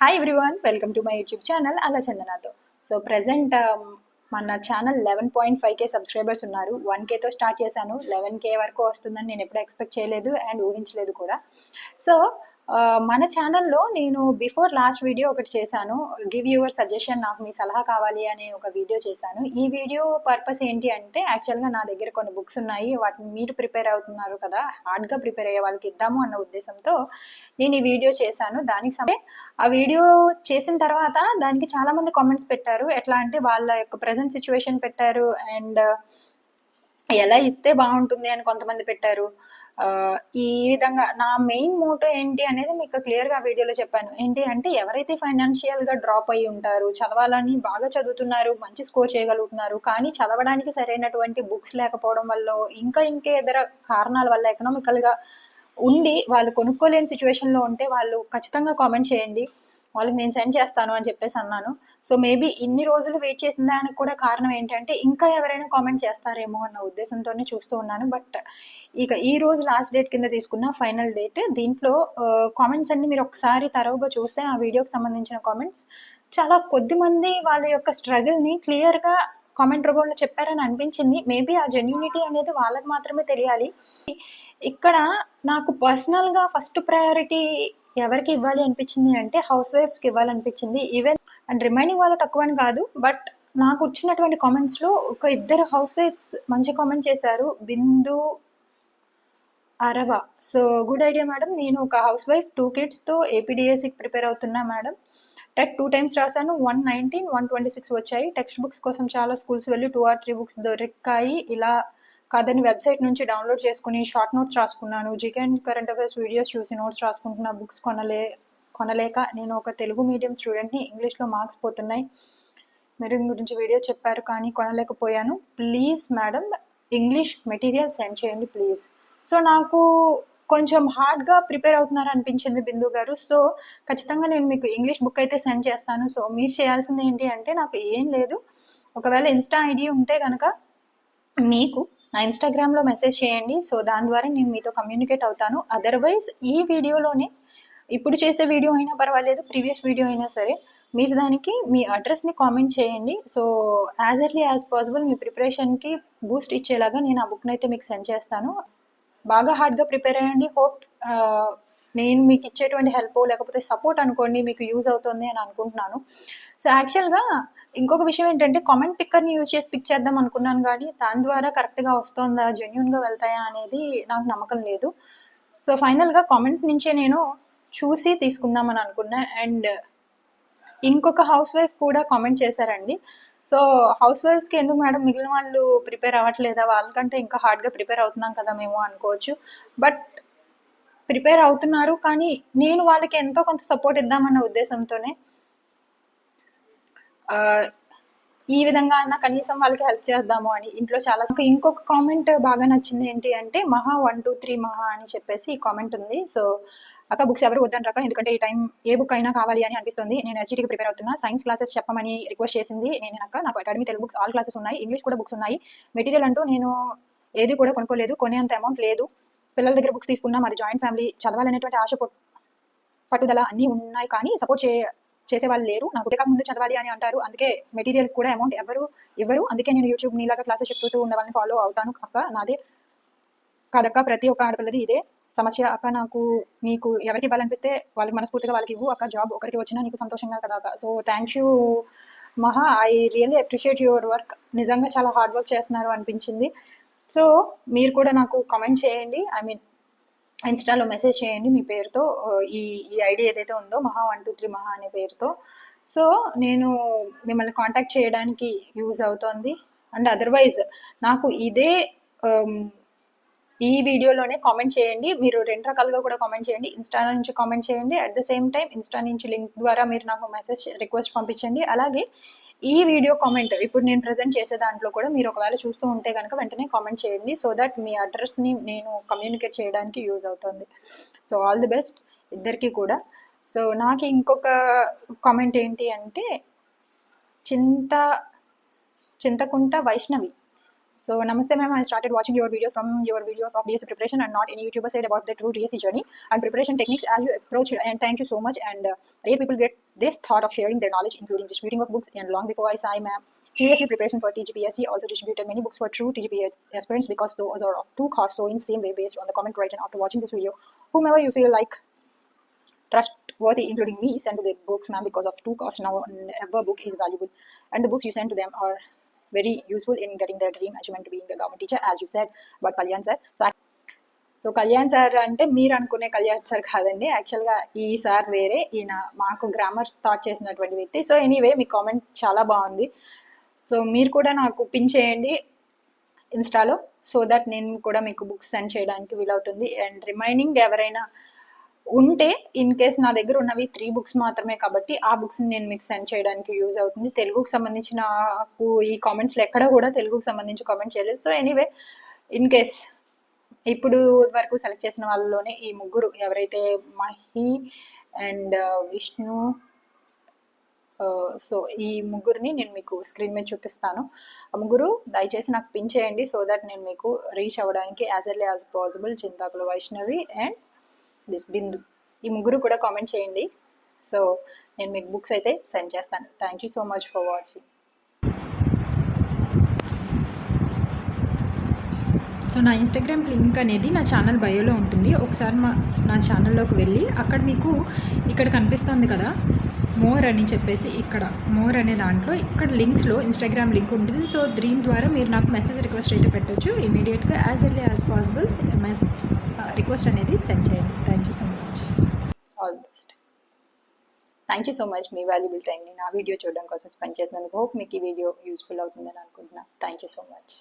Hi everyone welcome to my YouTube channel అలా చందనాతో so present మన channel eleven point five K subscribers ఉన్నారు. One కేతో start చేశాను. లెవెన్ కే వరకు వస్తుందని నేను ఎప్పుడు ఎక్స్పెక్ట్ చేయలేదు అండ్ ఊహించలేదు కూడా. సో మన ఛానల్లో నేను బిఫోర్ లాస్ట్ వీడియో ఒకటి చేశాను. గివ్ యువర్ సజెషన్ నాకు మీ సలహా కావాలి అనే ఒక వీడియో చేశాను. ఈ వీడియో పర్పస్ ఏంటి అంటే యాక్చువల్గా నా దగ్గర కొన్ని బుక్స్ ఉన్నాయి. వాటిని మీరు ప్రిపేర్ అవుతున్నారు కదా హార్డ్గా ప్రిపేర్ అయ్యే వాళ్ళకి ఇద్దాము అన్న ఉద్దేశంతో నేను ఈ వీడియో చేశాను. దానికి సమయం ఆ వీడియో చేసిన తర్వాత దానికి చాలామంది కామెంట్స్ పెట్టారు. ఎట్లా అంటే వాళ్ళ యొక్క ప్రజెంట్ సిచ్యువేషన్ పెట్టారు. అండ్ ఎలా ఇస్తే బాగుంటుంది అని కొంతమంది పెట్టారు. ఈ విధంగా నా మెయిన్ మోటో ఏంటి అనేది మీకు క్లియర్గా వీడియోలో చెప్పాను. ఏంటి అంటే ఎవరైతే ఫైనాన్షియల్గా డ్రాప్ అయి ఉంటారు చదవాలని బాగా చదువుతున్నారు మంచి స్కోర్ చేయగలుగుతున్నారు కానీ చదవడానికి సరైనటువంటి బుక్స్ లేకపోవడం వల్ల ఇంకా ఇంకే ఇతర కారణాల వల్ల ఎకనామికల్గా ఉండి వాళ్ళు కొనుక్కోలేని సిచ్యువేషన్లో ఉంటే వాళ్ళు ఖచ్చితంగా కామెంట్ చేయండి. వాళ్ళకి నేను సెండ్ చేస్తాను అని చెప్పేసి అన్నాను. సో మేబీ ఇన్ని రోజులు వెయిట్ చేసిన దానికి కూడా కారణం ఏంటంటే ఇంకా ఎవరైనా కామెంట్ చేస్తారేమో అన్న ఉద్దేశంతోనే చూస్తూ ఉన్నాను. బట్ ఇక ఈ రోజు లాస్ట్ డేట్ కింద తీసుకున్న ఫైనల్ డేట్ దీంట్లో కామెంట్స్ అన్ని మీరు ఒకసారి తరవుగా చూస్తే ఆ వీడియోకి సంబంధించిన కామెంట్స్ చాలా కొద్ది మంది వాళ్ళ యొక్క స్ట్రగుల్ని క్లియర్గా కామెంట్ రూపంలో చెప్పారని అనిపించింది. మేబీ ఆ జెన్యూనిటీ అనేది వాళ్ళకి మాత్రమే తెలియాలి. ఇక్కడ నాకు పర్సనల్గా ఫస్ట్ ప్రయారిటీ ఎవరికి ఇవ్వాలి అనిపించింది అంటే హౌస్ వైఫ్స్కి ఇవ్వాలనిపించింది. ఈవెన్ అండ్ రిమైనింగ్ వాళ్ళు తక్కువ అని కాదు బట్ నాకు వచ్చినటువంటి కామెంట్స్లో ఒక ఇద్దరు హౌస్ వైఫ్స్ మంచి కామెంట్ చేశారు. బిందు అరవ. సో గుడ్ ఐడియా మేడం నేను ఒక హౌస్ వైఫ్ టూ కిడ్స్తో ఏపీడిఎస్సికి ప్రిపేర్ అవుతున్నా మేడం టెట్ టూ టైమ్స్ రాశాను. One nineteen one twenty six వచ్చాయి. టెక్స్ట్ బుక్స్ కోసం చాలా స్కూల్స్ వెళ్ళి టూ ఆర్ త్రీ బుక్స్ దొరికాయి. ఇలా కాదని వెబ్సైట్ నుంచి డౌన్లోడ్ చేసుకుని షార్ట్ నోట్స్ రాసుకున్నాను. GK and current affairs videos చూసి నోట్స్ రాసుకుంటున్న బుక్స్ కొనలే కొనలేక నేను ఒక తెలుగు మీడియం స్టూడెంట్ని ఇంగ్లీష్లో మార్క్స్ పోతున్నాయి. మెరుగు గురించి వీడియో చెప్పారు కానీ కొనలేకపోయాను. Please madam English material send చేయండి ప్లీజ్. సో నాకు కొంచెం హార్డ్గా ప్రిపేర్ అవుతున్నారు అనిపించింది బిందు గారు. సో ఖచ్చితంగా నేను మీకు ఇంగ్లీష్ బుక్ అయితే సెండ్ చేస్తాను. సో మీరు చేయాల్సింది ఏంటి అంటే నాకు ఏం లేదు. ఒకవేళ ఇన్స్టా ఐడి ఉంటే కనుక మీకు నా ఇన్స్టాగ్రామ్లో మెసేజ్ చేయండి. సో దాని ద్వారా నేను మీతో కమ్యూనికేట్ అవుతాను. అదర్వైజ్ ఈ వీడియోలోనే ఇప్పుడు చేసే వీడియో అయినా పర్వాలేదు ప్రీవియస్ వీడియో అయినా సరే మీరు దానికి మీ అడ్రస్ని కామెంట్ చేయండి. So as early as possible మీ ప్రిపరేషన్కి బూస్ట్ ఇచ్చేలాగా నేను ఆ బుక్ని అయితే మీకు సెండ్ చేస్తాను. బాగా హార్డ్గా ప్రిపేర్ అయ్యండి. హోప్ నేను మీకు ఇచ్చేటువంటి హెల్ప్ లేకపోతే సపోర్ట్ అనుకోండి మీకు యూజ్ అవుతుంది అని అనుకుంటున్నాను. సో యాక్చువల్గా ఇంకొక విషయం ఏంటంటే కామెంట్ పిక్కర్ని యూజ్ చేసి పిక్ చేద్దాం అనుకున్నాను కానీ దాని ద్వారా కరెక్ట్గా వస్తుందా జెన్యున్గా వెళ్తాయా అనేది నాకు నమ్మకం లేదు. సో ఫైనల్గా కామెంట్స్ నుంచే నేను చూసి తీసుకుందామని అనుకున్నా. అండ్ ఇంకొక హౌస్ వైఫ్ కూడా కామెంట్ చేశారండి. సో హౌస్ వైఫ్స్కి ఎందుకు మేడం మిగిలిన వాళ్ళు ప్రిపేర్ అవ్వట్లేదా? వాళ్ళకంటే ఇంకా హార్డ్గా ప్రిపేర్ అవుతున్నాం కదా మేము అనుకోవచ్చు. బట్ ప్రిపేర్ అవుతున్నారు కానీ నేను వాళ్ళకి ఎంతో కొంత సపోర్ట్ ఇద్దామన్న ఉద్దేశంతోనే ఈ విధంగా అన్న కనీసం వాళ్ళకి హెల్ప్ చేద్దాము అని ఇంట్లో చాలా ఇంకొక కామెంట్ బాగా నచ్చింది ఏంటి అంటే మహా వన్ టూ త్రీ మహా అని చెప్పేసి ఈ కామెంట్ ఉంది. సో అక్క బుక్స్ ఎవరు వద్దని రక ఎందుకంటే ఈ టైం ఏ బుక్ అయినా కావాలి అని అనిపిస్తుంది. నేను ఎస్జిటికి ప్రిపేర్ అవుతున్నా. సైన్స్ క్లాసెస్ చెప్పమని రిక్వెస్ట్ చేసింది నేను అక్క. నాకు academy Telugu books all classes ఉన్నాయి. ఇంగ్లీష్ కూడా బుక్స్ ఉన్నాయి. మెటీరియల్ అంటూ నేను ఏది కూడా కొనుక్కోలేదు. కొనేంత అమౌంట్ లేదు. పిల్లల దగ్గర బుక్స్ తీసుకున్నా. మరి జాయింట్ ఫ్యామిలీ చదవాలనేటువంటి ఆశ పట్టుదల అన్నీ ఉన్నాయి. కానీ సపోర్ట్ చే చేసే వాళ్ళు లేరు. నాకు ఉదయం ముందు చదవాలి అని అంటారు. అందుకే మెటీరియల్స్ కూడా అమౌంట్ ఎవరు ఇవ్వరు అందుకే నేను యూట్యూబ్ నీలాగా క్లాసెస్ చెప్తూ ఉన్న వాళ్ళని ఫాలో అవుతాను. అక్క నాదే. కాదక్క ప్రతి ఒక్క ఆడపిల్లది ఇదే. సమస్య అక్క నాకు నీకు ఎవరికి ఇవ్వాలనిపిస్తే వాళ్ళకి మనస్ఫూర్తిగా వాళ్ళకి ఇవ్వు. అక్క జాబ్ ఒకరికి వచ్చినా నీకు సంతోషంగా కదా అక్క. So thank you Maha. I really appreciate your work నిజంగా చాలా హార్డ్ వర్క్ చేస్తున్నారు అనిపించింది. సో మీరు కూడా నాకు కామెంట్ చేయండి. ఐ మీన్ ఇన్స్టాలో మెసేజ్ చేయండి మీ పేరుతో ఈ ఈ ఐడి ఏదైతే ఉందో మహా వన్ టూ త్రీ మహా అనే పేరుతో. సో నేను మిమ్మల్ని కాంటాక్ట్ చేయడానికి యూజ్ అవుతోంది. అండ్ అదర్వైజ్ నాకు ఇదే ఈ వీడియోలోనే కామెంట్ చేయండి. మీరు రెండు రకాలుగా కూడా కామెంట్ చేయండి. ఇన్స్టా నుంచి కామెంట్ చేయండి. At the same time insta నుంచి లింక్ ద్వారా మీరు నాకు మెసేజ్ రిక్వెస్ట్ పంపించండి. అలాగే ఈ వీడియో కామెంట్ ఇప్పుడు నేను ప్రజెంట్ చేసే దాంట్లో కూడా మీరు ఒకవేళ చూస్తూ ఉంటే కనుక వెంటనే కామెంట్ చేయండి. సో దట్ మీ అడ్రస్ని నేను కమ్యూనికేట్ చేయడానికి యూజ్ అవుతుంది. సో ఆల్ ది బెస్ట్ ఇద్దరికి కూడా. సో నాకు ఇంకొక కామెంట్ ఏంటి అంటే Chinta Chintakunta Vaishnavi. So namaste ma'am, I started watching your videos from your videos of DSC preparation and not any YouTuber said about the true DSC journey and preparation techniques as you approach it. And thank you so much. And uh, rare people get this thought of sharing their knowledge, including distributing of books. And long before I saw ma'am, seriously preparation for TGPSC also distributed many books for true TGPS aspirants because those are of two costs. So in same way, based on the comment written after watching this video, whomever you feel like trustworthy, including me, send to the books, ma'am, because of two costs now. Ever book is valuable, and the books you send to them are very useful in getting their dream achievement being a government teacher, as you said about Kalyan sir. So. So Kalyan sir అంటే మీరు అనుకునే Kalyan sir కాదండి యాక్చువల్గా ఈ sir వేరే ఈయన మాకు grammar start చేసినటువంటి వ్యక్తి సో ఎనీవే మీ కామెంట్ చాలా బాగుంది సో మీరు కూడా నాకు పిన్ చేయండి ఇన్స్టాలో సో దట్ నేను కూడా మీకు బుక్స్ సెండ్ చేయడానికి వీలవుతుంది అండ్ రిమైనింగ్ ఎవరైనా ఉంటే ఇన్ కేస్ నా దగ్గర ఉన్నవి త్రీ బుక్స్ మాత్రమే కాబట్టి ఆ బుక్స్ నేను మీకు సెండ్ చేయడానికి యూజ్ అవుతుంది. తెలుగుకు సంబంధించిన నాకు ఈ కామెంట్స్లో ఎక్కడ కూడా తెలుగుకు సంబంధించి కామెంట్ చేయలేదు. సో ఎనీవే ఇన్ కేస్ ఇప్పుడు వరకు సెలెక్ట్ చేసిన వాళ్ళలోనే ఈ ముగ్గురు ఎవరైతే Mahi and uh, Vishnu uh, so ఈ ముగ్గురిని నేను మీకు స్క్రీన్ మీద చూపిస్తాను. ఆ ముగ్గురు దయచేసి నాకు పిన్ చేయండి సో దట్ నేను మీకు రీచ్ అవ్వడానికి as early as possible Chintakula Vaishnavi and this Bindu. ఈ ముగ్గురు కూడా కామెంట్ చేయండి. సో నేను మీకు బుక్స్ అయితే సెండ్ చేస్తాను. Thank you so much for watching. So నా ఇన్స్టాగ్రామ్ లింక్ అనేది నా ఛానల్ బయోలో ఉంటుంది. ఒకసారి మా నా ఛానల్లోకి వెళ్ళి అక్కడ మీకు ఇక్కడ కనిపిస్తుంది కదా మోర్ అని చెప్పేసి ఇక్కడ మోర్ అనే దాంట్లో ఇక్కడ లింక్స్లో ఇన్స్టాగ్రామ్ లింక్ ఉంటుంది. సో దీని ద్వారా మీరు నాకు మెసేజ్ రిక్వెస్ట్ అయితే పెట్టొచ్చు. ఇమీడియట్గా as early as possible request అనేది సెండ్ చేయండి. Thank you so much all best thank you so much me valuable టైంని నా వీడియో చూడడం కోసం స్పెండ్ చేసినందుకు. హోప్ మీకు ఈ వీడియో యూస్ఫుల్ అవుతుందని అనుకుంటున్నాను థ్యాంక్ యూ సో మచ్